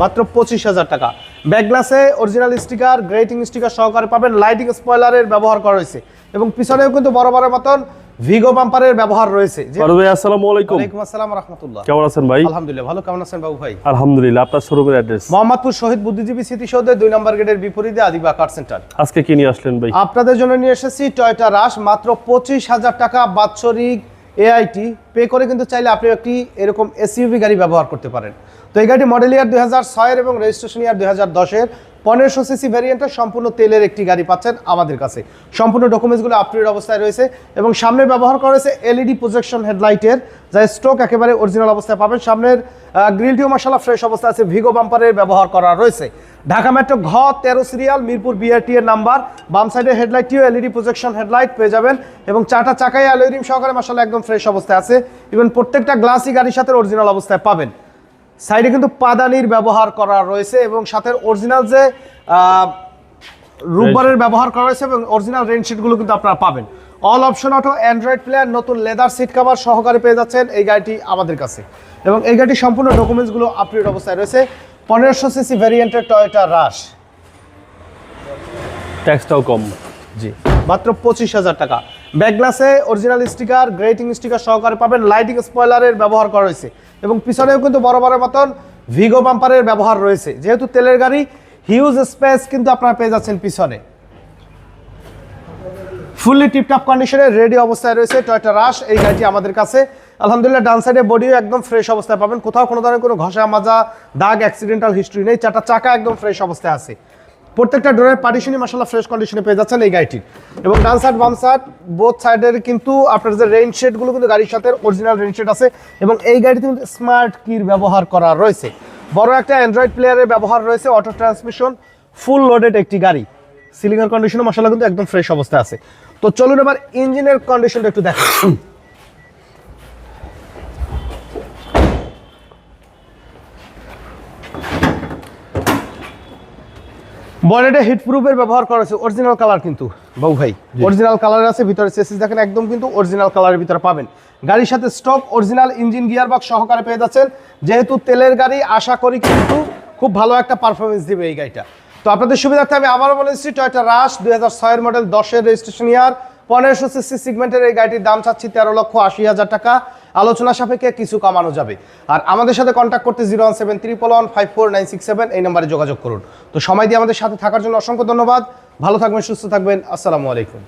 মাত্র পঁচিশ হাজার টাকা। ব্যাকগ্লাসে অরিজিনাল স্টিকার গ্রেটিং স্টিকার সহকারে পাবেন লাইটিং স্পয়লারের ব্যবহার করা হয়েছে এবং পিছনেও কিন্তু বড় বড় মতন ভিগো বাম্পারের ব্যবহার রয়েছে। ভাই আসসালামু আলাইকুম। ওয়ালাইকুম আসসালাম রহমতুল্লাহ। কেমন আছেন ভাই? আলহামদুলিল্লাহ ভালো। কেমন আছেন বাবু ভাই? আলহামদুলিল্লাহ আপনার শোরুমের অ্যাড্রেস মোহাম্মদপুর শহীদ বুদ্ধিজীবী স্মৃতিসৌধের দুই নম্বর গেটের বিপরীতে আদিবা কার সেন্টার আজকে কি নিয়ে আসলেন ভাই? আপনাদের জন্য নিয়ে এসেছি টয়টা রাশ মাত্র পঁচিশ হাজার টাকা বাৎসরিক এআইটি পে করে কিন্তু চাইলে আপনি একটি এরকম এসইউভি গাড়ি ব্যবহার করতে পারেন। তো এই গাড়িটি মডেল ইয়ার দুই হাজার এবং রেজিস্ট্রেশন ইয়ার দুই হাজার দশের পনেরোশো সিসি ভ্যারিয়েন্টের সম্পূর্ণ তেলের একটি গাড়ি পাচ্ছেন আমাদের কাছে। সম্পূর্ণ ডকুমেন্টসগুলো আপডেট অবস্থায় রয়েছে এবং সামনে ব্যবহার করা হয়েছে এলইডি প্রজেকশন হেডলাইটের যা স্ট্রোক একেবারে অরিজিনাল অবস্থায় পাবেন। সামনের গ্রিলটিও মশালা ফ্রেশ অবস্থায় আছে। ভিগো বাম্পারের ব্যবহার করা রয়েছে। ঢাকা মেট্রো ঘ, তেরো সিরিয়াল মিরপুর বিআরটি এর নাম্বার বাম সাইডের হেডলাইটটিও এলইডি প্রজেকশন হেডলাইট পেয়ে যাবেন এবং চারটা চাকায় অ্যালোরিম সহকারে মশালা একদম ফ্রেশ অবস্থায় আছে। ইভেন প্রত্যেকটা গ্লাসই গাড়ির সাথে অরিজিনাল অবস্থায় পাবেন। সাইডে কিন্তু পাদানির ব্যবহার করা রয়েছে এবং সাথে অরিজিনাল যে রুবারের ব্যবহার করা হয়েছে এবং অরিজিনাল রেনশিটগুলো কিন্তু আপনারা পাবেন। All option auto android player নতুন লেদার সিট কভার সহকারে পেয়ে যাচ্ছেন এই গাড়িটি আমাদের কাছে। এবং এই গাড়ির সম্পূর্ণ ডকুমেন্টসগুলো আপডেট অবস্থায় রয়েছে। পনেরোশো সিসি ভ্যারিয়েন্টের টয়োটা রাশ ট্যাক্সটাও কম। জি মাত্র পঁচিশ হাজার টাকা। ব্যাকগ্লাসে অরিজিনাল স্টিকার গ্রেটিং স্টিকার সহকারে পাবেন। লাইটিং স্পয়লারের ব্যবহার করা হয়েছে। এবং পিছনেও কিন্তু বড় বড় মতন ভিগো বাম্পারের ব্যবহার রয়েছে। যেহেতু তেলের গাড়ি হিউজ স্পেস কিন্তু আপনারা পেয়ে যাচ্ছেন পিছনে। ফুললি টিপটপ কন্ডিশনে রেডি অবস্থায় রয়েছে টয়টা রাশ এই গাড়িটি আমাদের কাছে। আলহামদুলিল্লাহ, ডান সাইডে বডিও একদম ফ্রেশ অবস্থায় পাবেন। কোথাও কোনো ধরনের কোনো ঘষা মাজা দাগ অ্যাক্সিডেন্টাল হিস্ট্রি নেই। চারটা চাকা একদম ফ্রেশ অবস্থায় আছে। প্রত্যেকটা ডোরের পার্টিশনই মাসাল্লাহ ফ্রেশ কন্ডিশনে পেয়ে যাচ্ছেন এই গাড়িটির এবং ডান সাইড বাম সাইড বোথ সাইডের কিন্তু আপনার যে রেইন শেডগুলো কিন্তু গাড়ির সাথে অরিজিনাল রেইন শেড আছে এবং এই গাড়িতে কিন্তু স্মার্ট কির ব্যবহার করা রয়েছে। বড় একটা অ্যান্ড্রয়েড প্লেয়ারের ব্যবহার রয়েছে অটো ট্রান্সমিশন ফুল লোডেড একটি গাড়ি। সিলিংয়ের কন্ডিশনও মশলা কিন্তু একদম ফ্রেশ অবস্থায় আছে। তো চলুন এবার ইঞ্জিনের কন্ডিশনটা একটু দেখেন। বনেটে হিট প্রুফের ব্যবহার করা হয়েছে অরিজিনাল কালার কিন্তু। বাবু ভাই অরিজিনাল কালার আছে ভিতরে চেসিস দেখেন একদম কিন্তু অরিজিনাল কালারের ভিতরে পাবেন। গাড়ির সাথে stock original engine gear box সহকারে পেয়ে যাচ্ছেন। যেহেতু তেলের গাড়ি আশা করি কিন্তু খুব ভালো একটা পারফরমেন্স দিবে এই গাড়িটা। তো আপনাদের সুবিধার্থে আমি আবারও বলে দিচ্ছি টয়টা রাশ দুই হাজার ছয়ের মডেল দশের রেজিস্ট্রেশন ইয়ার পনেরোশো সিসি সিগমেন্টের এই গাড়িটির দাম চাচ্ছি তেরো লক্ষ আশি হাজার টাকা। আলোচনা সাপেক্ষে কিছু কমানো যাবে। আর আমাদের সাথে কন্ট্যাক্ট করতে zero one seven one five four nine six seven এই নম্বরে যোগাযোগ করুন। তো সময় দিয়ে আমাদের সাথে থাকার জন্য অসংখ্য ধন্যবাদ। ভালো থাকবেন, সুস্থ থাকবেন। আসসালামু আলাইকুম।